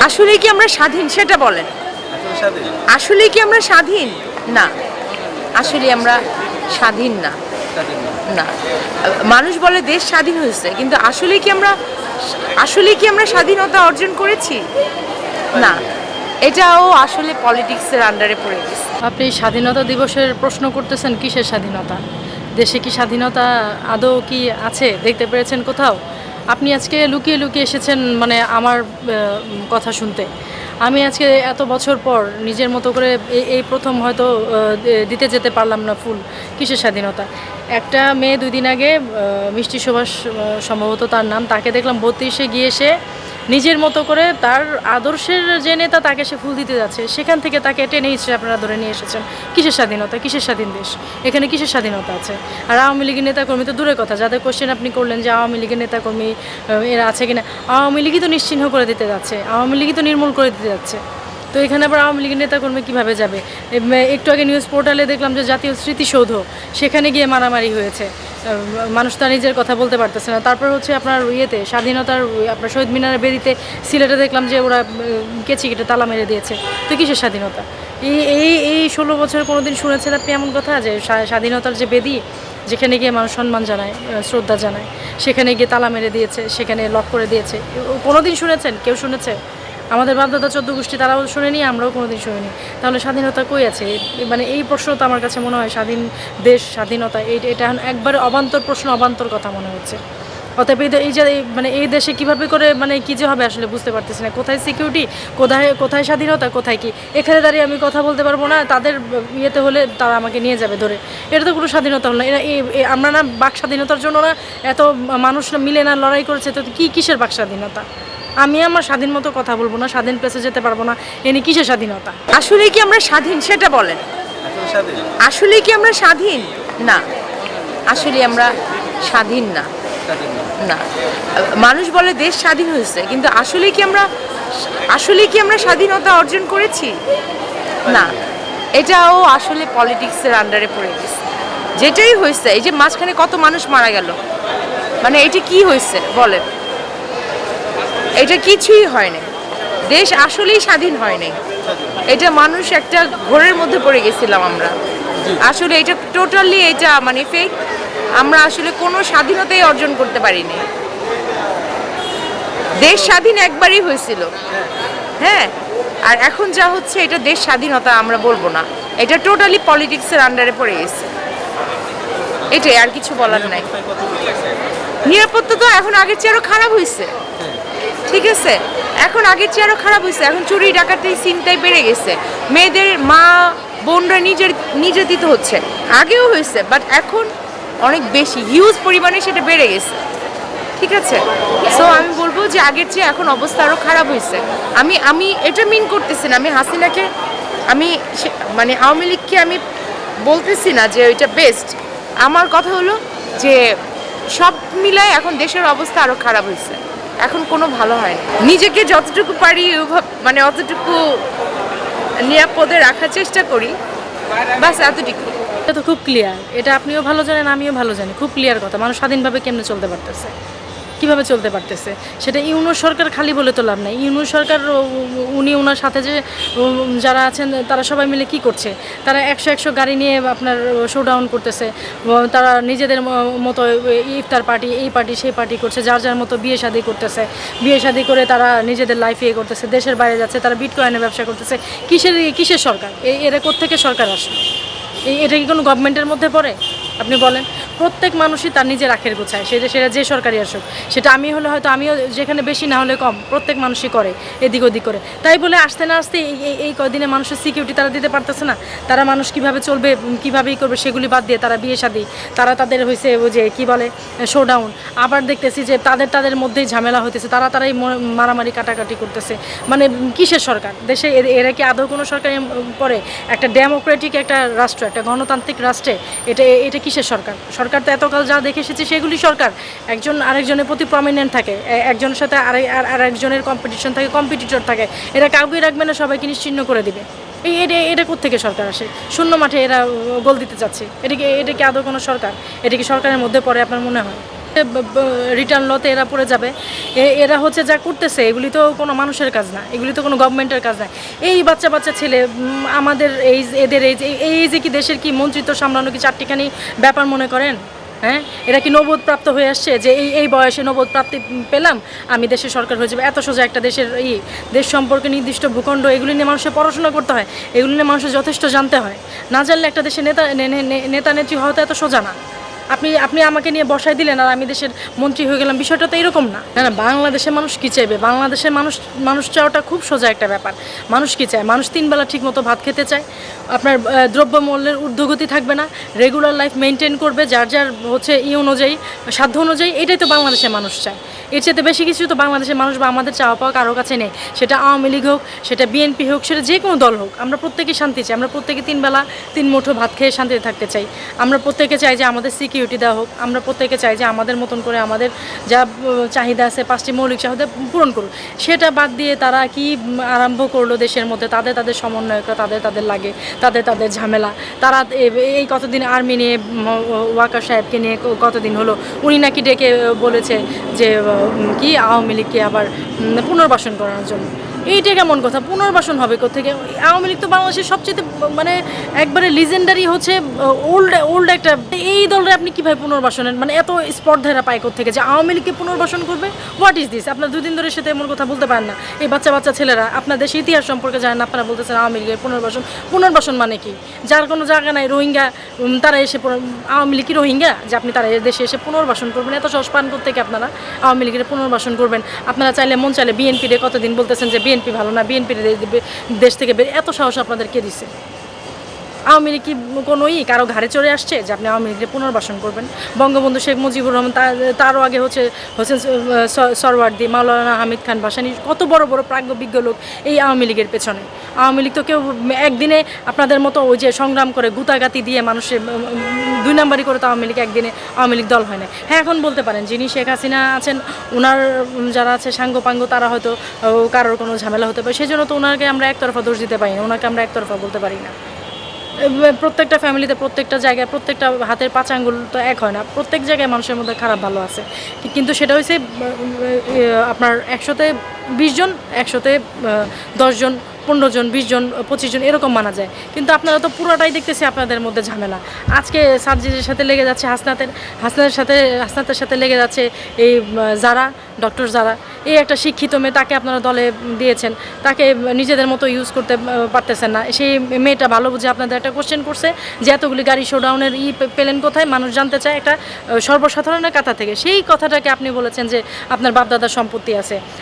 আসলে কি আমরা স্বাধীন? সেটা বলেন। আসলে কি আমরা স্বাধীন? না। আসলে আমরা স্বাধীন না। না। মানুষ বলে দেশ স্বাধীন হয়েছে কিন্তু আসলে কি আমরা আসলে কি আমরা স্বাধীনতা অর্জন করেছি? না। এটাও আসলে পলিটিক্সের আন্ডারে পড়ে গেছে। আপনি স্বাধীনতা দিবসের প্রশ্ন করতেছেন কিসের স্বাধীনতা? দেশে কি স্বাধীনতা আদৌ কি আছে? দেখতে পেরেছেন কোথাও? আপনি আজকে লুকিয়ে লুকিয়ে এসেছেন মানে আমার কথা শুনতে। আমি আজকে এত বছর পর নিজের মতো করে এই প্রথম হয়তো দিতে যেতে পারলাম না ফুল। কিসের স্বাধীনতা? একটা মেয়ে দুদিন আগে মিষ্টি সুভাষ সম্ভবত তার নাম, তাকে দেখলাম বত্রিশে গিয়ে সে নিজের মতো করে তার আদর্শের যে নেতা তাকে সে ফুল দিতে যাচ্ছে। সেখান থেকে তাকে টেনে হিসেবে আপনারা ধরে নিয়ে এসেছেন। কিসের স্বাধীনতা? কিসের স্বাধীন দেশ? এখানে কিসের স্বাধীনতা আছে? আর আওয়ামী লীগের নেতাকর্মী তো দূরের কথা। যাদের কোশ্চেন আপনি করলেন যে আওয়ামী লীগের নেতাকর্মী এরা আছে কিনা? আওয়ামী লীগই তো নিশ্চিহ্ন করে দিতে যাচ্ছে। আওয়ামী লীগই তো নির্মূল করে দিতে যাচ্ছে। তো এখানে আবার আওয়ামী লীগের নেতাকর্মী কীভাবে যাবে? একটু আগে নিউজ পোর্টালে দেখলাম যে জাতীয় স্মৃতিসৌধ, সেখানে গিয়ে মারামারি হয়েছে। মানুষ তার নিজের কথা বলতে পারতেছে না। তারপর হচ্ছে আপনার ইয়েতে, স্বাধীনতার আপনার শহীদ মিনারের বেদিতে সিলেটে দেখলাম যে ওরা কেচি কেটে তালা মেরে দিয়েছে। তো কিসের স্বাধীনতা? এই এই এই ষোলো বছর কোনোদিন শুনেছেন আপনি এমন কথা যে স্বাধীনতার যে বেদি, যেখানে গিয়ে মানুষ সম্মান জানায় শ্রদ্ধা জানায়, সেখানে গিয়ে তালা মেরে দিয়েছে, সেখানে লক করে দিয়েছে। কোনোদিন শুনেছেন? কেউ শুনেছে? আমাদের বাপদাদা চোদ্দ গোষ্ঠী তারাও শুনেনি, আমরাও কোনোদিন শুনিনি। তাহলে স্বাধীনতা কই আছে? মানে এই প্রশ্ন তো আমার কাছে মনে হয় স্বাধীন দেশ, স্বাধীনতা, এই, এটা একবারে অবান্তর প্রশ্ন, অবান্তর কথা মনে হচ্ছে। অতএব এই যে মানে এই দেশে কীভাবে করে মানে কি যে হবে আসলে বুঝতে পারতেছি না। কোথায় সিকিউরিটি কোথায় কোথায় স্বাধীনতা, কোথায় কি? এখানে দাঁড়িয়ে আমি কথা বলতে পারব না, তাদের ইয়েতে হলে তারা আমাকে নিয়ে যাবে ধরে। এটা তো কোনো স্বাধীনতা হলো না। এরা আমরা না বাক স্বাধীনতার জন্য না এত মানুষ মিলে না লড়াই করেছে, তো কী কিসের বাক স্বাধীনতা? আমি আমার স্বাধীন মতো কথা বলব না স্বাধীন প্লেসে যেতে পারব না। এনে কিসের স্বাধীনতা? আসলে কি আমরা স্বাধীন সেটা বলেন। আসলে কি আমরা স্বাধীন? না। আসলে আমরা স্বাধীন না। না। মানুষ বলে দেশ স্বাধীন হয়েছে কিন্তু আসলে কি আমরা আসলে কি আমরা স্বাধীনতা অর্জন করেছি? না। এটাও আসলে পলিটিক্সের আন্ডারে পড়ে গেছে। যেটাই হয়েছে এই যে মাঝখানে কত মানুষ মারা গেল? মানে এটা কি হয়েছে? বলেন। এটা কিছুই হয়নি। দেশ আসলেই স্বাধীন হয়নি। এটা মানুষ একটা ঘোরের মধ্যে পড়ে গেছিলাম আমরা। আসলে এটা টোটালি এটা মানে ফেক আমরা আসলে কোনো স্বাধীনতাই অর্জন করতে পারিনি। দেশ স্বাধীন একবারই হয়েছিল। হ্যাঁ আর এখন যা হচ্ছে এটা দেশ স্বাধীনতা আমরা বলব না। এটা টোটালি পলিটিক্সের আন্ডারে পড়ে গেছে। এটাই আর কিছু বলার নাই? নিরাপত্তা তো এখন আগের চেয়ে আরও খারাপ হয়েছে ঠিক আছে? এখন আগের চেয়ে আরও খারাপ হয়েছে এখন চুরি, ডাকাতি চিন্তায় বেড়ে গেছে। মেয়েদের মা, বোনরা নিজের নির্যাতিত হচ্ছে। আগেও হয়েছে বাট এখন অনেক বেশি। হিউজ পরিমাণে সেটা বেড়ে গেছে। ঠিক আছে? সো আমি বলব যে আগের চেয়ে এখন অবস্থা আরও খারাপ হয়েছে আমি আমি এটা মিন করতেছি না। আমি হাসিনাকে, আমি মানে আওয়ামী লীগকে আমি বলতেছি না যে ওইটা বেস্ট আমার কথা হলো যে সব মিলায় এখন দেশের অবস্থা আরও খারাপ হয়েছে এখন কোনো ভালো হয় না নিজেকে যতটুকু পারি মানে অতটুকু নিরাপদে রাখার চেষ্টা করি। বাস এতটুকু এটা তো খুব ক্লিয়ার এটা আপনিও ভালো জানেন, আমিও ভালো জানি। খুব ক্লিয়ার কথা। মানুষ স্বাধীনভাবে কেমনে চলতে পারতেছে? কীভাবে চলতে পারতেছে? সেটা ইউনো সরকার খালি বলে তো লাভ নাই। ইউনো সরকার উনি ওনার সাথে যে যারা আছেন, তারা সবাই মিলে কি করছে? তারা একশো একশো গাড়ি নিয়ে আপনার শোডাউন করতেছে। তারা নিজেদের মতো ইফতার পার্টি, এই পার্টি, সেই পার্টি করছে, যার যার মতো বিয়ে শাদি করতেছে। বিয়ে শাদি করে তারা নিজেদের লাইফ ইয়ে করতেছে, দেশের বাইরে যাচ্ছে, তারা বিটকয়েনের ব্যবসা করতেছে। কিসের কিসের সরকার? এরা কোত্থেকে সরকার আসে এটা কি কোনো গভর্নমেন্টের মধ্যে পড়ে? আপনি বলেন। প্রত্যেক মানুষই তার নিজের আখের গোছায় সেটা সেটা যে সরকারি আসুক। সেটা আমি হলে হয়তো, আমিও যেখানে বেশি না হলে কম, প্রত্যেক মানুষই করে, এদিক ওদিক করে। তাই বলে আসতে না আসতে এই, এই- কদিনে মানুষের সিকিউরিটি তারা দিতে পারতেছে না। তারা মানুষ কীভাবে চলবে কিভাবেই করবে, সেগুলি বাদ দিয়ে তারা বিয়ে শাদি তারা তাদের হয়েছে যে, কী বলে শোডাউন আবার দেখতেছি যে, তাদের তাদের মধ্যেই ঝামেলা হইতেছে। তারা, তারাই মারামারি কাটাকাটি করতেছে। মানে কিসের সরকার? দেশে এরা কি আদৌ কোনো সরকার পরে একটা ডেমোক্রেটিক একটা রাষ্ট্র, একটা গণতান্ত্রিক রাষ্ট্রে, এটা এটা কিসের সরকার? সরকার তো এতকাল যা দেখে এসেছে সেগুলি সরকার। একজন আরেকজনের প্রতি প্রমিনেন্ট থাকে একজনের সাথে আরেক আর আরেকজনের কম্পিটিশন থাকে কম্পিটিটর থাকে। এরা কাউকে রাখবে না, সবাইকে নিশ্চিহ্ন করে দিবে। এই, এটা এটা কোথেকে সরকার আসে? শূন্য মাঠে এরা গোল দিতে চাচ্ছে। এটা কি এটা কি আদৌ কোনো সরকার? এটা কি সরকারের মধ্যে পড়ে আপনার মনে হয়? রিটার্ন লতে এরা পড়ে যাবে। এরা হচ্ছে যা করতেছে, এগুলি তো কোনো মানুষের কাজ না, এগুলি তো কোনো গভর্নমেন্টের কাজ না। এই বাচ্চা বাচ্চা ছেলে আমাদের এই, এদের এই যে- এই যে কি দেশের কি মন্ত্রিত্ব সামলানো কি চারটিখানি ব্যাপার মনে করেন? হ্যাঁ? এরা কি নবোধ প্রাপ্ত হয়ে আসছে যে এই এই বয়সে নবোধ প্রাপ্তি পেলাম, আমি দেশের সরকার হয়ে যাবে। এত সোজা একটা দেশের এই দেশ সম্পর্কে নির্দিষ্ট ভূখণ্ড, এগুলি নিয়ে মানুষের পড়াশোনা করতে হয়, এগুলি নিয়ে মানুষের যথেষ্ট জানতে হয়। না জানলে একটা দেশের নেতা নেতা নেত্রী হওয়া তো এত সোজা না। আপনি আপনি আমাকে নিয়ে বসাই দিলেন আর আমি দেশের মন্ত্রী হয়ে গেলাম। বিষয়টা তো এরকম না। না না, বাংলাদেশের মানুষ কী চাইবে? বাংলাদেশের মানুষ মানুষ চাওয়াটা খুব সোজা একটা ব্যাপার। মানুষ কী চায়? মানুষ তিনবেলা ঠিক মতো ভাত খেতে চায়। আপনার দ্রব্যমূল্যের ঊর্ধ্বগতি থাকবে না। রেগুলার লাইফ মেনটেন করবে। যার যার হচ্ছে ই অনুযায়ী, সাধ্য অনুযায়ী এটাই তো বাংলাদেশের মানুষ চায়। এর চেয়ে বেশি কিছু তো বাংলাদেশের মানুষ বা আমাদের চাওয়া পাওয়া কারও কাছে নেই। সেটা আওয়ামী লীগ হোক, সেটা বিএনপি হোক, সেটা যে কোনো দল হোক, আমরা প্রত্যেকে শান্তি চাই। আমরা প্রত্যেকে তিনবেলা তিন মুঠো ভাত খেয়ে শান্তিতে থাকতে চাই। আমরা প্রত্যেকে চাই যে আমাদের সিকিউরিটি দেওয়া হোক, আমরা প্রত্যেকে চাই যে আমাদের মতন করে আমাদের যা চাহিদা আছে, পাঁচটি মৌলিক চাহিদা পূরণ করুক। সেটা বাদ দিয়ে তারা কি আরম্ভ করল দেশের মধ্যে? তাদের তাদের সমন্বয়করা, তাদের তাদের লাগে, তাদের তাদের ঝামেলা। তারা এই কতদিন আর্মি নিয়ে ওয়াকার সাহেবকে নিয়ে কতদিন হলো? উনি নাকি ডেকে বলেছে যে কি আওয়ামী লীগকে আবার পুনর্বাসন করানোর জন্য। এইটা কেমন কথা? পুনর্বাসন হবে কোথেকে আওয়ামী লীগ তো বাংলাদেশের সবচেয়ে মানে একবারে লিজেন্ডারি হচ্ছে ওল্ড ওল্ড একটা। এই দলরে আপনি কীভাবে পুনর্বাসনের মানে এত স্পর্ধারা পায় থেকে যে আওয়ামী লীগকে পুনর্বাসন করবে? হোয়াট ইজ দিস আপনার দুদিন ধরে সাথে এমন কথা বলতে পারেন না। এই বাচ্চা বাচ্চা ছেলেরা, আপনার দেশের ইতিহাস সম্পর্কে জানেন আপনারা বলতেছেন আওয়ামী লীগের পুনর্বাসন। পুনর্বাসন মানে কি? যার কোনো জায়গা নাই, রোহিঙ্গা তারা এসে আওয়ামী লীগ কি রোহিঙ্গা? যে আপনি তারা দেশে এসে পুনর্বাসন করবেন, এত সহজ পান থেকে আপনারা? আওয়ামী লীগের পুনর্বাসন করবেন। আপনারা চাইলে, মন চাইলে বিএনপির কতদিন বলতেছেন যে বিএনপি ভালো না বিএনপির দেশ থেকে বের এত সাহস আপনাদের কে দিছে। আওয়ামী লীগ কি কোনো ই কারও ঘাড়ে চড়ে আসছে যে আপনি আওয়ামী লীগের পুনর্বাসন করবেন? বঙ্গবন্ধু শেখ মুজিবুর রহমান তার তারও আগে হচ্ছে হোসেন সরওয়ার্দি, মাওলানা হামিদ খান ভাসানি, কত বড় বড় প্রাজ্ঞ বিজ্ঞ লোক এই আওয়ামী লীগের পেছনে। আওয়ামী লীগ তো কেউ একদিনে আপনাদের মতো ওই যে সংগ্রাম করে গুতাগাতি দিয়ে মানুষের দুই নাম্বারই করে তো আওয়ামী লীগ একদিনে আওয়ামী লীগ দল হয় না হ্যাঁ এখন বলতে পারেন, যিনি শেখ হাসিনা আছেন ওনার যারা আছে সাঙ্গ পাঙ্গ তারা হয়তো কারোর কোনো ঝামেলা হতে পারে। সেই জন্য তো ওনাকে আমরা একতরফা দোষ দিতে পারি না ওনাকে আমরা একতরফা বলতে পারি না। প্রত্যেকটা ফ্যামিলিতে প্রত্যেকটা জায়গায়, প্রত্যেকটা হাতের পাঁচ আঙ্গুল তো এক হয় না। প্রত্যেক জায়গায় মানুষের মধ্যে খারাপ ভালো আছে। কিন্তু সেটা হয়েছে আপনার একশোতে বিশ জন, একশোতে দশজন পনেরো জন, বিশ জন, পঁচিশ জন এরকম মানা যায়। কিন্তু আপনারা তো পুরোটাই দেখতেছি আপনাদের মধ্যে ঝামেলা। আজকে সার্জিদের সাথে লেগে যাচ্ছে হাসনাতের হাসনাতের সাথে হাসনাতের সাথে লেগে যাচ্ছে এই যারা ডক্টর যারা। এই একটা শিক্ষিত মেয়ে তাকে আপনারা দলে দিয়েছেন। তাকে নিজেদের মতো ইউজ করতে পারতেছেন না। সেই মেয়েটা ভালো বুঝে আপনাদের একটা কোশ্চেন করছে যে এতগুলি গাড়ি শোডাউনের ই পেলেন কোথায়? মানুষ জানতে চায় একটা সর্বসাধারণের কাথা থেকে। সেই কথাটাকে আপনি বলেছেন যে আপনার বাপদাদার সম্পত্তি আছে।